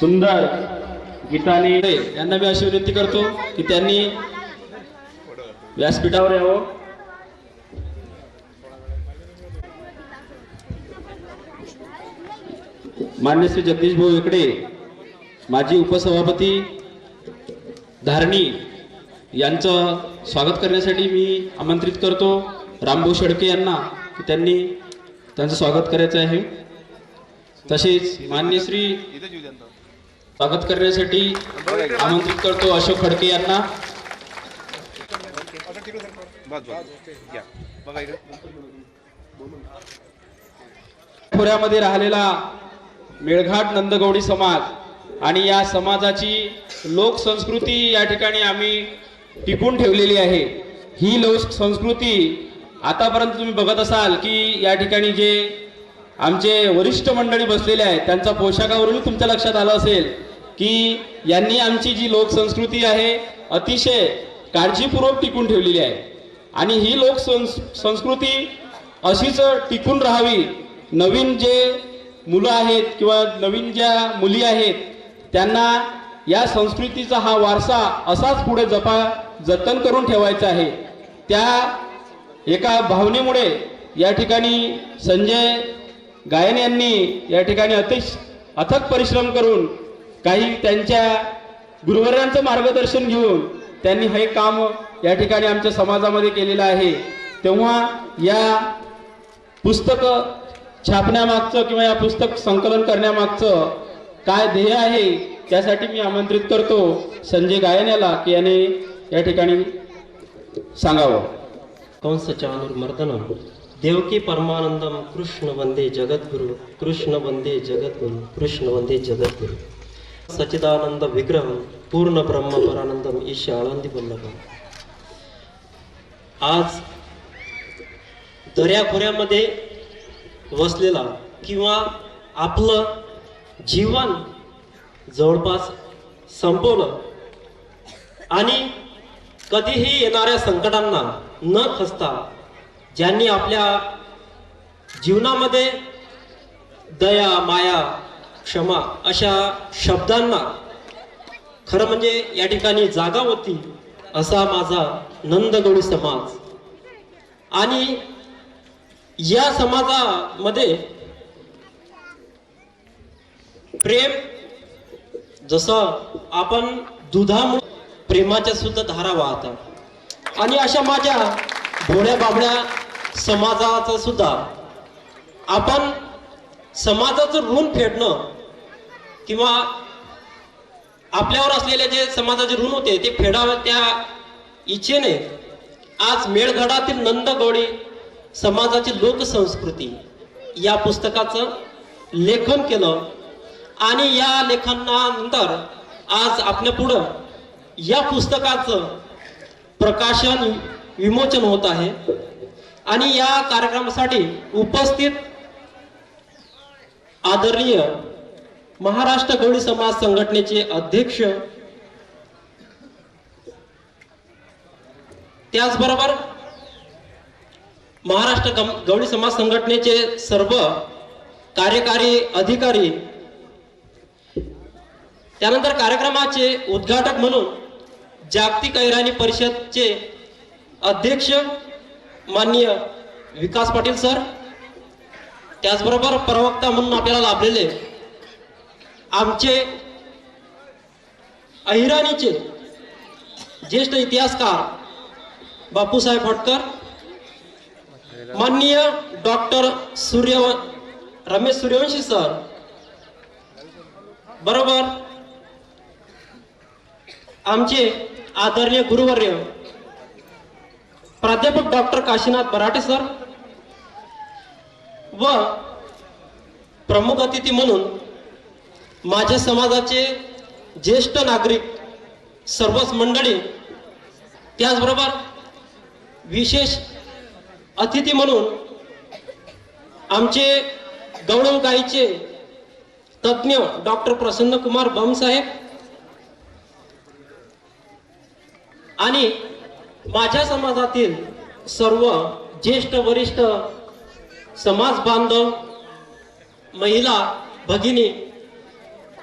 सुंदर गीताने यांना मी अशी विनंती करतो की त्यांनी व्यासपीठावर यावं. मान्य श्री जगदीश भाऊ इकडे माजी उपसभापती धारणी यांचं स्वागत करण्यासाठी मी आमंत्रित करतो. रामभाऊ शेडके यांना की त्यांनी त्यांचं स्वागत करायचं आहे. तसेच मान्य श्री स्वागत करण्यासाठी आमंत्रित करतो अशोक खडके यांना. पुऱ्यामध्ये खोऱ्यामध्ये राहिलेला मेळघाट नंदगौडी समाज आणि या समाजाची लोकसंस्कृती या ठिकाणी आम्ही टिकून ठेवलेली आहे. ही लोक संस्कृती आतापर्यंत तुम्ही बघत असाल की या ठिकाणी जे आमचे वरिष्ठ मंडळी बसलेले आहेत त्यांच्या पोशाखावरून तुमच्या लक्षात आलं असेल. की यांनी आमची जी लोकसंस्कृती आहे अतिशय काळजीपूर्वक टिकून ठेवलेली आहे. आणि ही लोक संस्कृती अशीच टिकून राहावी. नवीन जे मुलं आहेत किंवा नवीन ज्या मुली आहेत त्यांना या संस्कृतीचा हा वारसा असाच पुढे जपा जतन करून ठेवायचा आहे. त्या एका भावनेमुळे या ठिकाणी संजय गायन यांनी या ठिकाणी अतिश अथक परिश्रम करून काही त्यांच्या गुरुवर्यांचं मार्गदर्शन घेऊन त्यांनी हे काम या ठिकाणी आमच्या समाजामध्ये केलेलं आहे. तेव्हा या पुस्तक छापण्यामागचं किंवा या पुस्तक संकलन करण्यामागचं काय ध्येय आहे त्यासाठी मी आमंत्रित करतो. संजय गायन याला की याने या ठिकाणी सांगावं. कंसचानुर्मर्दनम देवकी परमानंदम कृष्ण वंदे जगद्गुरु कृष्ण वंदे जगद्गुरु कृष्ण वंदे जगद्गुरु। सच्चिदानंद विग्रह पूर्ण ब्रह्म परानंदम ईश आळंदी वल्लभम आज दर्याखोऱ्यामध्ये वसलेला किंवा आपलं जीवन जवळपास संपवलं आणि कधीही येणाऱ्या संकटांना न खसता ज्यांनी आपल्या जीवनामध्ये दया माया क्षमा अशा शब्दांना खरं म्हणजे या ठिकाणी जागा होती असा माझा नंदगडी समाज. आणि या समाजामध्ये प्रेम जसं आपण दुधामुळे प्रेमाच्या सुद्धा धारा वाहतात आणि अशा माझ्या भोळ्या बाबड्या समाजाचं सुद्धा आपण समाजाचं ऋण फेडणं किंवा आपल्यावर असलेले जे समाजाचे ऋण होते ते फेडावे त्या इच्छेने आज मेळघडातील नंदगौडी समाजाची लोकसंस्कृती या पुस्तकाचं लेखन केलं. आणि या लेखनानंतर आज आपल्या पुढं या पुस्तकाचं प्रकाशन विमोचन होत आहे. आणि या कार्यक्रमासाठी उपस्थित आदरणीय महाराष्ट्र गौडी समाज संघटनेचे अध्यक्ष. त्याचबरोबर महाराष्ट्र गवळी समाज संघटनेचे सर्व कार्यकारी अधिकारी. त्यानंतर कार्यक्रमाचे उद्घाटक म्हणून जागतिक ऐराणी परिषदचे अध्यक्ष माननीय विकास पाटील सर. त्याचबरोबर प्रवक्ता म्हणून आपल्याला लाभलेले आमचे अहिराणीचे ज्येष्ठ इतिहासकार बापूसाहेब फटकर माननीय डॉक्टर सूर्य रमेश सूर्यवंशी सर बरोबर आमचे आदरणीय गुरुवर्य प्राध्यापक डॉक्टर काशीनाथ बराटे सर व प्रमुख अतिथी म्हणून माझ्या समाजाचे ज्येष्ठ नागरिक सर्वच मंडळी त्याचबरोबर विशेष अतिथी म्हणून आमचे गौरव तज्ज्ञ डॉक्टर प्रसन्न कुमार बमसाहेब आणि माझ्या समाजातील सर्व ज्येष्ठ वरिष्ठ समाज बांधव महिला भगिनी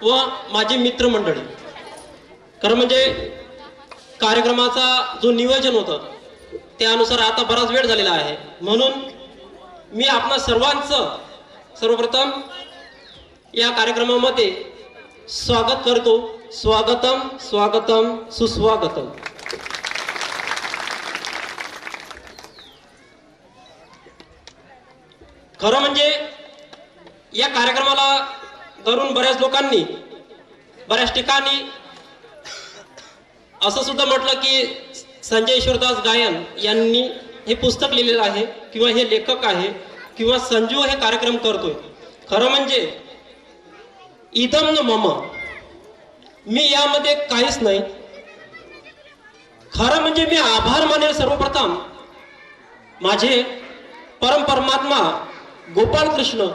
व माझे मित्रमंडळी. खरं म्हणजे कार्यक्रमाचा जो नियोजन होतं त्यानुसार आता बराच वेळ झालेला आहे. म्हणून मी आपणा सर्वांचं सर्वप्रथम या कार्यक्रमामध्ये स्वागत करतो. स्वागतम स्वागतम सुस्वागतम. खरं म्हणजे या कार्यक्रमाला धरून बऱ्याच लोकांनी बऱ्याच ठिकाणी असं सुद्धा म्हटलं की संजय ईश्वरदास गायन यांनी हे पुस्तक लिहिलेलं आहे किंवा हे लेखक आहे किंवा संजू हे कार्यक्रम करतोय. खरं म्हणजे इदम न मम मी यामध्ये काहीच नाही. खरं म्हणजे मी आभार मानेल सर्वप्रथम. माझे परम परमात्मा गोपाल कृष्ण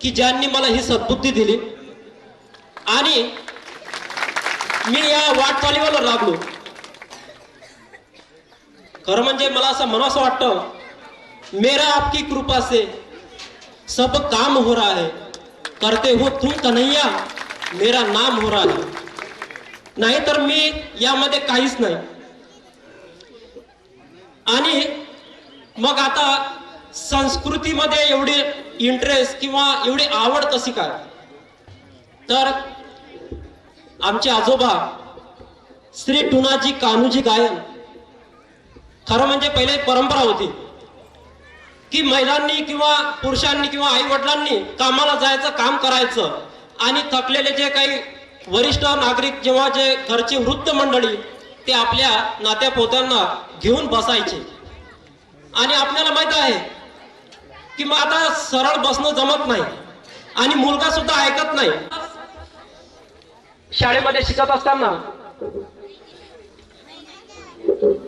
की ज्यांनी मला ही सद्बुद्धी दिली आणि मी या वाटचालीवर लागलो. खरं म्हणजे मला असं म्हणावं वाटतं मेरा आपकी कृपा से सब काम हो रहा है करते हो तू कन्हैया मेरा नाम हो रहा है. नाहीतर मी यामध्ये काहीच नाही. आणि मग आता संस्कृतीमध्ये एवढी इंटरेस्ट किंवा एवढी आवड कशी काय? तर आमचे आजोबा श्री टुनाजी कानूजी गायन. खरं म्हणजे पहिले परंपरा होती की महिलांनी किंवा पुरुषांनी किंवा आई वडिलांनी कामाला जायचं काम करायचं आणि थकलेले जे काही वरिष्ठ नागरिक जेव्हा जे घरची वृत्त मंडळी ते आपल्या नात्या पोत्यांना घेऊन बसायचे. आणि आपल्याला माहीत आहे की मग आता सरळ बसणं जमत नाही. आणि मुलगा सुद्धा ऐकत नाही. शाळेमध्ये शिकत असताना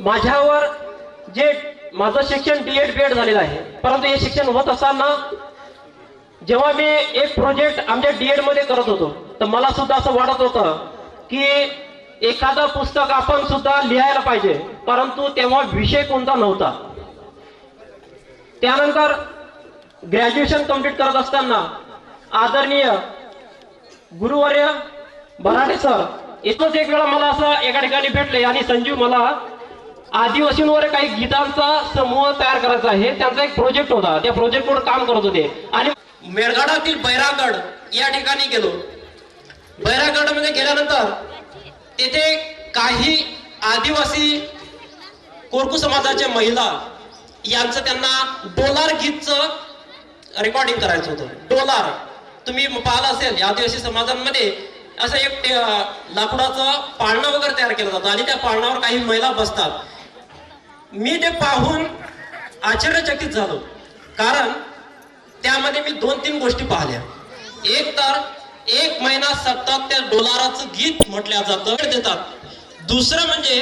माझ्यावर जे माझं शिक्षण बी एड बी एड झालेलं आहे. परंतु हे शिक्षण होत असताना जेव्हा मी एक प्रोजेक्ट आमच्या डी एडमध्ये करत होतो तर मला सुद्धा असं वाटत होतं की एखादं पुस्तक आपण सुद्धा लिहायला पाहिजे. परंतु तेव्हा विषय कोणता नव्हता. त्यानंतर ग्रॅज्युएशन कंप्लीट करत असताना आदरणीय गुरुवर्य भराडे सर इथंच एक वेळा मला असं एका ठिकाणी भेटले आणि संजीव मला आदिवासींवर काही गीतांचा समूह तयार करायचा आहे. त्यांचा एक प्रोजेक्ट होता. त्या प्रोजेक्टवर काम करत होते. आणि मेळघाटातील बैरागड या ठिकाणी गेलो. बैरागडमध्ये गेल्यानंतर तेथे काही आदिवासी कोरकू समाजाच्या महिला यांचं त्यांना डोलार गीतचं रेकॉर्डिंग करायचं होतं. डोलार. तुम्ही पाहिलं असेल आदिवासी समाजांमध्ये असं एक लाकडाचं पाळणं वगैरे तयार केलं जातं आणि त्या पाळणावर काही महिला बसतात. मी ते पाहून आश्चर्यचकित झालो. कारण त्यामध्ये मी दोन तीन गोष्टी पाहिल्या. एक तर एक महिना सतत त्या डोलाराचं गीत म्हटल्या जातं देतात. दुसरं म्हणजे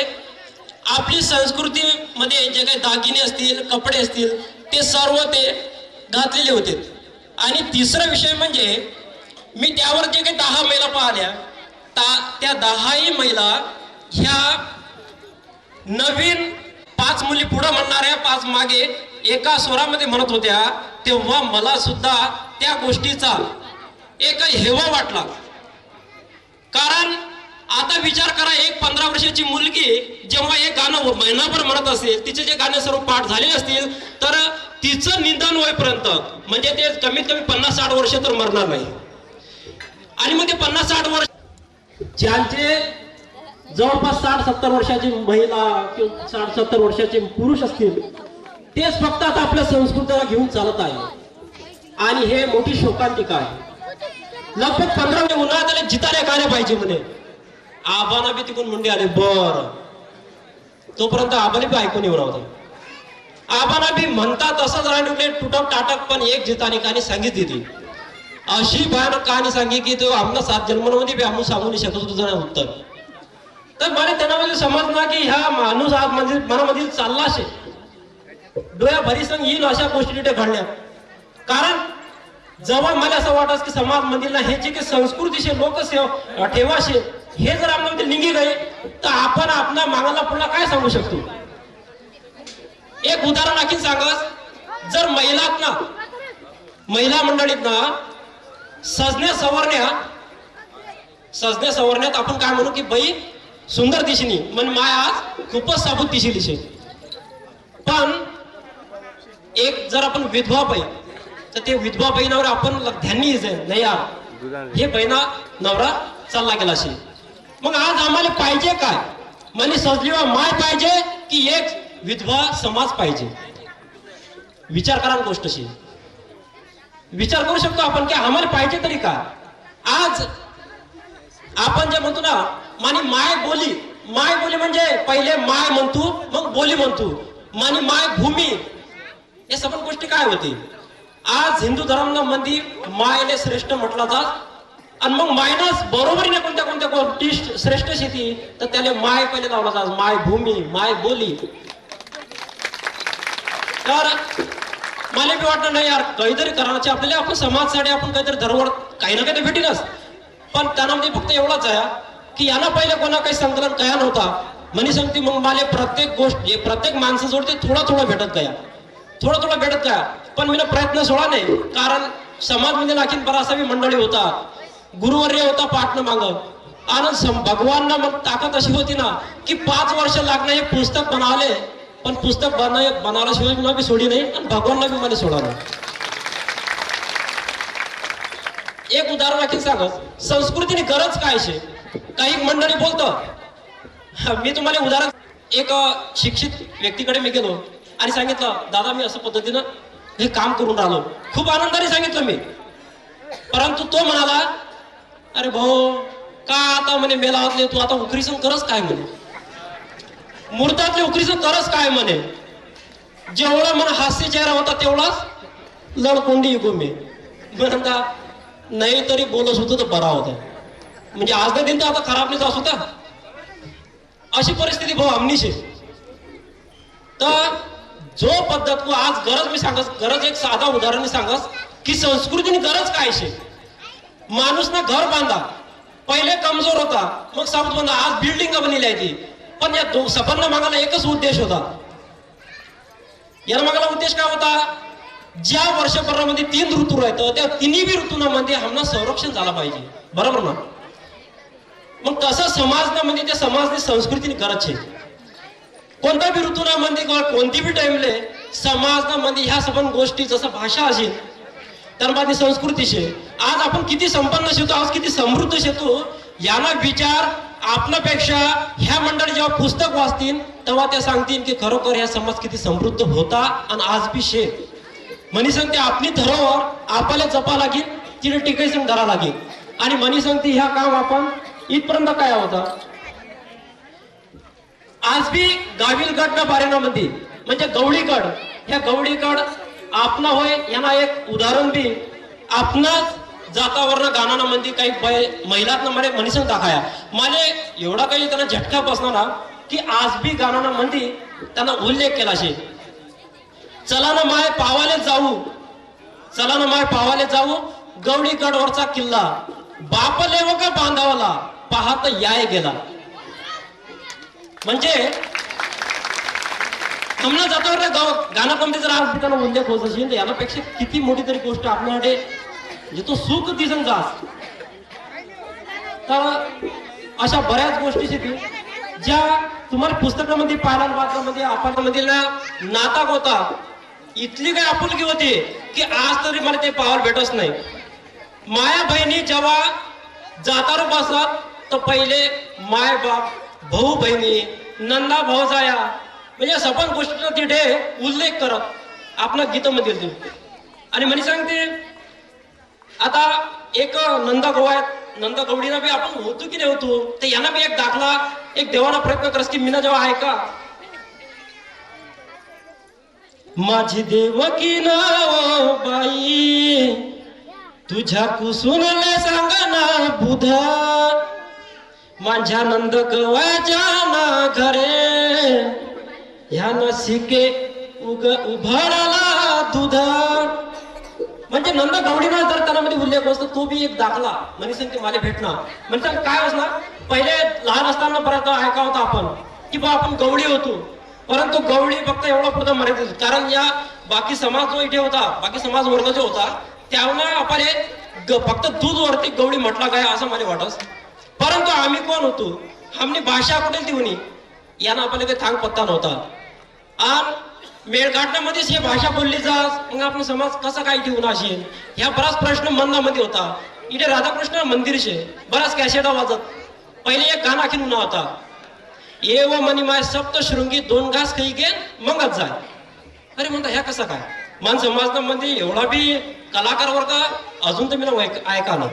आपली संस्कृतीमध्ये जे काही दागिने असतील कपडे असतील ते सर्व ते घातलेले होते. आणि तिसरा विषय म्हणजे मी त्यावर जे काही दहा महिला पाहिल्या ता त्या दहाही महिला ह्या नवीन पाच मुली पुढं म्हणणाऱ्या पाच मागे एका स्वरामध्ये म्हणत होत्या तेव्हा मला सुद्धा त्या गोष्टीचा एक हेवा वाटला. कारण आता विचार करा एक पंधरा वर्षाची मुलगी जेव्हा एक गाणं महिनाभर म्हणत असेल तिचे जे गाणे सर्व पाठ झाले असतील तर तिचं निधन होईपर्यंत म्हणजे ते कमीत कमी पन्नास साठ वर्ष तर मरणार नाही. आणि मग ते पन्नास साठ वर्ष ज्यांचे जवळपास साठ सत्तर वर्षाची महिला किंवा साठ सत्तर वर्षाचे पुरुष असतील तेच फक्त आता आपल्या संस्कृतीला घेऊन चालत आहे. आणि हे मोठी शोकांतिका आहे. लगभग पंधरा मिनिट उन्हाळ्यात आले जिताऱ्या काय पाहिजे म्हणे. आबाना बी तिकडून मुंडे आले बर. तोपर्यंत आबाने बी ऐकून येऊन होता आबाना बी म्हणतात तसंच राहिले तुटक टाटक पण एक जितानी कहाणी सांगितली ती. अशी भयानक कहाणी सांगी की तो आमना सात जन्मांमध्ये बी आम्ही सांगू नाही शकत तुझं उत्तर. तर मला त्यांना म्हणजे समजणार की ह्या माणूस आज म्हणजे मनामध्ये चालला असे डोळ्या भरीसंग येईल अशा गोष्टी तिथे घडल्या. कारण जेव्हा मला असं वाटत की समाज मंदिरला हे जे काही संस्कृतीचे लोक ठेवाशे हे जर आपल्यामध्ये निघी गेले तर आपण आपल्या मागाला पुन्हा काय सांगू शकतो? एक उदाहरण आणखी सांगत. जर महिलात ना महिला मंडळीत ना सजण्या सवरण्या सजण्या सवरण्यात आपण काय म्हणू की बाई सुंदर दिशेनी म्हणजे माय आज खूपच साबूत दिशी दिशे पण एक जर आपण विधवा बाई तर ते विधवा बहिणावर आपण ध्यानी नाही यार हे बहिणा नवरा चालला गेला असे मग आज आम्हाला पाहिजे काय? म्हणजे सजलीवा माय पाहिजे की एक विधवा समाज पाहिजे. विचार करा ना गोष्ट अशी विचार करू शकतो आपण की आम्हाला पाहिजे तरी का? आज आपण जे म्हणतो ना माने माय बोली. माय बोली म्हणजे पहिले माय म्हणतो मग बोली म्हणतो. माने माय भूमी. या सगळ्या गोष्टी काय होती? आज हिंदू धर्म मंदी मायने श्रेष्ठ म्हटला जात. आणि मग मायनस बरोबरीने कोणत्या कोणत्या गोष्टी श्रेष्ठ शेती तर त्याला माय पहिले लावला जात. माय भूमी माय बोली. तर मला बी वाटलं नाही यार काहीतरी करायचे आपल्याला. आपण समाजसाठी आपण काहीतरी धरवड काही ना काही भेटीलच. पण त्यामध्ये फक्त एवढाच आहे की यांना पहिले कोणा काही संकलन कया नव्हता. म्हणी सांगते मग मला प्रत्येक गोष्ट प्रत्येक माणसाजवळ ते थोडा थोडा भेटत गया थोडा थोडा भेटत गया पण मी प्रयत्न सोडा नाही. कारण समाजमध्ये म्हणजे नाखीन बराचसा बी मंडळी होता. गुरुवर्य होता पाठनं माग. आणि भगवानना मग ताकद अशी होती ना की पाच वर्ष लागणं हे पुस्तक बनवले पण पुस्तक बनाय बनावल्याशिवाय मी बी सोडी नाही आणि भगवानला बी मला सोडा नाही एक उदाहरण आणखी सांगत संस्कृतीने गरज काय शे काही मंडळी बोलतं. मी तुम्हाला उदाहरण एक शिक्षित व्यक्तीकडे मी गेलो आणि सांगितलं दादा मी असं पद्धतीनं हे काम करून राहिलो. खूप आनंदाने सांगितलं मी. परंतु तो म्हणाला अरे भाऊ का आता म्हणे मेला तू आता उकरीसन करच काय म्हणे? मुहूर्तातले नोकरीचं करस काय म्हणे? जेवढा मन हास्य चेहरा होता तेवढाच लडकोंडी युगो मी. म्हणता नाही तरी बोलत होतो तर बरा होता. म्हणजे आज दिन तर आता खराब नाही जात होता अशी परिस्थिती भाऊ आमनीशी तर जो पद्धत को आज गरज मी सांगस गरज एक साधा उदाहरण मी सांगस की संस्कृतीने गरज काय शे? माणूस ना घर बांधा. पहिले कमजोर होता. मग समज बांधा. आज बिल्डिंग बनली ती? पण या दो सफरना मागायला एकच उद्देश होता. याला मागायला उद्देश काय होता? ज्या वर्षभरामध्ये तीन ऋतू राहतं त्या तिन्ही बी ऋतूंमध्ये हमना संरक्षण झालं पाहिजे. बरोबर ना? मग तसं म्हणजे त्या समाजने संस्कृतीने गरज छे कोणत्या बी ऋतूनामध्ये किंवा कोणती बी टाइमले म्हणजे ह्या सबंध गोष्टी जसं भाषा असेल तर माझी संस्कृतीशी आज आपण किती संपन्न शेतो आज किती समृद्ध शेतो याला विचार आपल्यापेक्षा ह्या मंडळी जेव्हा पुस्तक वाचतील तेव्हा त्या सांगतील की खरोखर ह्या समाज किती समृद्ध होता आणि आज बी शे. म्हणी सांगते आपली धरोहर आपल्याला जपा लागेल तिने टिकायचं धरा लागेल. आणि म्हणी सांगते ह्या काम आपण इथपर्यंत काय होता? आज बी गावील गड ना बारेनामध्ये म्हणजे गवळीकड ह्या गवळीकड आपला होय यांना एक उदाहरण बी आपणाच जातावरनं गाणं म्हणजे काही बाय- महिलांना मला मनीसन दाखाया मला एवढा काही त्यांना झटका बसणार ना की आज बी गाणं म्हणजे त्यांना उल्लेख केला शे. चला ना माय पावाले जाऊ. चला ना माय पावाले जाऊ. गवळीगडवरचा किल्ला. बापले व का बांधावाला. पाहत याय गेला. म्हणजे समजा जातावर ना गाव गाण्यामध्ये जर आज त्यांना उल्लेख होत असेल. तर किती मोठी तरी गोष्ट आपल्याकडे म्हणजे तो सुख दिसून जास तर अशा बऱ्याच गोष्टी शेती ज्या तुम्हाला पुस्तकामध्ये पाहायला वाचण्यामध्ये आपण ना नाताक होता इथली काय आपुलकी होती की आज तरी मला ते पाहायला भेटत नाही. माया बहिणी जेव्हा जातार बसतात तर पहिले माय बाप भाऊ बहिणी नंदा भाऊ जाया म्हणजे सफल गोष्टीचा तिथे उल्लेख करत आपला गीतामध्ये आणि म्हणे सांगते आता एक नंदा गौ आहेत. नंदा गवडीना बी आपण होतो की नाही होतो? तर यांना बी एक दाखला एक देवाना प्रयत्न करस की मीना जेव्हा आहे का? माझी देवकी नाव बाई तुझ्या कुसुमले सांग ना बुधा. माझ्या नंद गवाच्या ना घरे ह्या नसिके उग उभारला दुधा. म्हणजे नंद गवडीना जर त्यामध्ये उल्लेख असतो तो बी एक दाखला. म्हणजे ते मला भेटणार म्हणजे काय असणार पहिले लहान असताना पर्यंत ऐका होता आपण की बा आपण गवडी होतो. परंतु गवडी फक्त एवढा पुरता मर्यादित होती. कारण या बाकी समाज जो इथे होता बाकी समाज वर्ग जो होता त्यामुळे आपण हे फक्त दूध वरती गवडी म्हटला काय असं मला वाटत परंतु आम्ही कोण होतो? आमनी भाषा कुठे देऊनी यांना आपल्याला काही थांग पत्ता नव्हता. आणि मेळघाटामध्येच ही भाषा बोलली जा मग आपण समाज कसा काय ठेवून असेल? ह्या बराच प्रश्न मनामध्ये होता. इथे राधाकृष्ण मंदिर शे बराच कॅसेटा वाजत. पहिले एक गाणं उन्हा होता. ये व मनिमाय सप्तशृंगी दोन घास खाई गे मगच जाय. अरे म्हणता ह्या कसा काय? मान समाजामध्ये एवढा बी कलाकार वर्ग अजून तर मी ना ऐकालं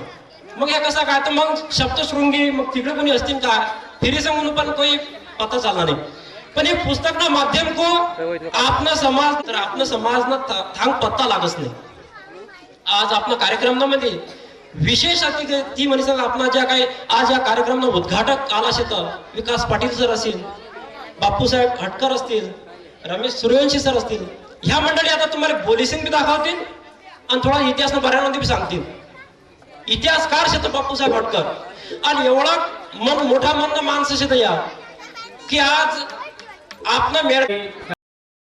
मग ह्या कसा काय? तर मग सप्तशृंगी मग तिकडे कोणी असतील का? फिरीचं म्हणून पण काही पता चालला नाही. पण हे पुस्तक ना माध्यम को आपला समाज तर आपला समाज ना थांग पत्ता लागत नाही. आज आपल्या कार्यक्रमामध्ये विशेष अतिथी ती म्हणजे सांगा आपला ज्या काही आज या कार्यक्रमाला उद्घाटक आला शेत विकास पाटील सर असतील बापूसाहेब खटकर असतील रमेश सूर्यवंशी सर असतील ह्या मंडळी आता तुम्हाला पोलिसिंग बी दाखवतील आणि थोडा इतिहास बऱ्यामध्ये बी सांगतील. इतिहासकार शेत बापूसाहेब खटकर आणि एवढा मन मोठा मन माणसं शेत या की आज आपला मेळ